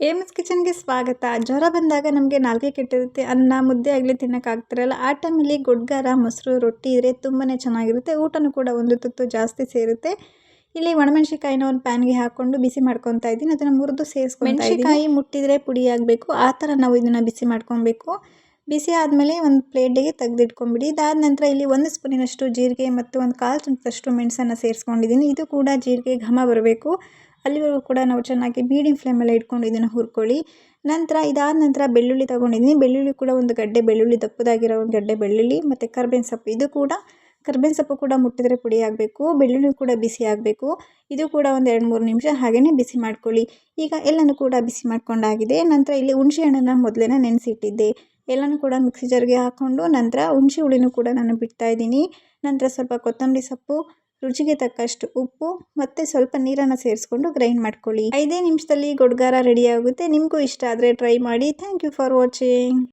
ಏಮಸ್ ಕಿಚನ್ಗೆ ಸ್ವಾಗತ. ಜ್ವರ ಬಂದಾಗ ನಮಗೆ ನಾಲ್ಕೆ ಕೆಟ್ಟಿರುತ್ತೆ. ಅನ್ನ, ಮುದ್ದೆ ಆಗಲಿ ತಿನ್ನೋಕ್ಕಾಗ್ತಿರಲ್ಲ ಆ ಟೈಮಲ್ಲಿ ಗೊಡ್ಗಾರ, ಮೊಸರು, ರೊಟ್ಟಿ ಇದ್ರೆ ತುಂಬಾ ಚೆನ್ನಾಗಿರುತ್ತೆ. ಊಟನೂ ಕೂಡ ಒಂದು ತುತ್ತು ಜಾಸ್ತಿ ಸೇರುತ್ತೆ. ಇಲ್ಲಿ ಒಣಮೆಣಸಿಕಾಯಿನ ಒಂದು ಪ್ಯಾನ್ಗೆ ಹಾಕ್ಕೊಂಡು ಬಿಸಿ ಮಾಡ್ಕೊತಾ ಇದ್ದೀನಿ. ಅದನ್ನು ಮುರಿದು ಸೇರಿಸ್ಕೊಂಡು ಮೆಣಸಿಕಾಯಿ ಮುಟ್ಟಿದರೆ ಪುಡಿ ಆಗಬೇಕು. ಆ ಥರ ನಾವು ಇದನ್ನು ಬಿಸಿ ಮಾಡ್ಕೊಬೇಕು. ಬಿಸಿ ಆದಮೇಲೆ ಒಂದು ಪ್ಲೇಟಿಗೆ ತೆಗೆದಿಟ್ಕೊಂಬಿಡಿ. ಇದಾದ ನಂತರ ಇಲ್ಲಿ ಒಂದು ಸ್ಪೂನಿನಷ್ಟು ಜೀರಿಗೆ ಮತ್ತು ಒಂದು ಕಾಲು ಚಮಚದಷ್ಟು ಮೆಣಸನ್ನು ಸೇರಿಸ್ಕೊಂಡಿದ್ದೀನಿ. ಇದು ಕೂಡ ಜೀರಿಗೆ ಘಮ ಬರಬೇಕು. ಅಲ್ಲಿವರೆಗೂ ಕೂಡ ನಾವು ಚೆನ್ನಾಗಿ ಮೀಡಿಯಂ ಫ್ಲೇಮಲ್ಲಿ ಇಟ್ಕೊಂಡು ಇದನ್ನು ಹುರ್ಕೊಳ್ಳಿ. ನಂತರ ಇದಾದ ನಂತರ ಬೆಳ್ಳುಳ್ಳಿ ತೊಗೊಂಡಿದ್ದೀನಿ. ಬೆಳ್ಳುಳ್ಳಿ ಕೂಡ ಒಂದು ಗಡ್ಡೆ ಬೆಳ್ಳುಳ್ಳಿ, ದಪ್ಪದಾಗಿರೋ ಒಂದು ಗಡ್ಡೆ ಬೆಳ್ಳುಳ್ಳಿ ಮತ್ತು ಕರ್ಬೇವಿನ ಸೊಪ್ಪು. ಇದು ಕೂಡ ಕರ್ಬೇವಿನ ಸೊಪ್ಪು ಕೂಡ ಮುಟ್ಟಿದರೆ ಪುಡಿ ಆಗಬೇಕು. ಬೆಳ್ಳುಳ್ಳಿ ಕೂಡ ಬಿಸಿ ಆಗಬೇಕು. ಇದು ಕೂಡ ಒಂದು ಎರಡು ಮೂರು ನಿಮಿಷ ಹಾಗೆಯೇ ಬಿಸಿ ಮಾಡ್ಕೊಳ್ಳಿ. ಈಗ ಎಲ್ಲನೂ ಕೂಡ ಬಿಸಿ ಮಾಡ್ಕೊಂಡಾಗಿದೆ. ನಂತರ ಇಲ್ಲಿ ಹುಣಸೆ ಹಣ್ಣನ್ನು ಮೊದಲೇ ನೆನೆಸಿಟ್ಟಿದ್ದೆ. ಎಲ್ಲನೂ ಕೂಡ ಮಿಕ್ಸಿ ಜಾರ್ಗೆ ಹಾಕ್ಕೊಂಡು ನಂತರ ಹುಣಸೆ ಹುಳಿನೂ ಕೂಡ ನಾನು ಬಿಡ್ತಾ ಇದ್ದೀನಿ. ನಂತರ ಸ್ವಲ್ಪ ಕೊತ್ತಂಬರಿ ಸೊಪ್ಪು, ರುಚಿಗೆ ತಕ್ಕಷ್ಟು ಉಪ್ಪು ಮತ್ತು ಸ್ವಲ್ಪ ನೀರನ್ನು ಸೇರಿಸ್ಕೊಂಡು ಗ್ರೈಂಡ್ ಮಾಡ್ಕೊಳ್ಳಿ. ಐದೇ ನಿಮಿಷದಲ್ಲಿ ಗೊಡ್ಗಾರ ರೆಡಿ ಆಗುತ್ತೆ. ನಿಮಗೂ ಇಷ್ಟ ಆದರೆ ಟ್ರೈ ಮಾಡಿ. Thank you for watching.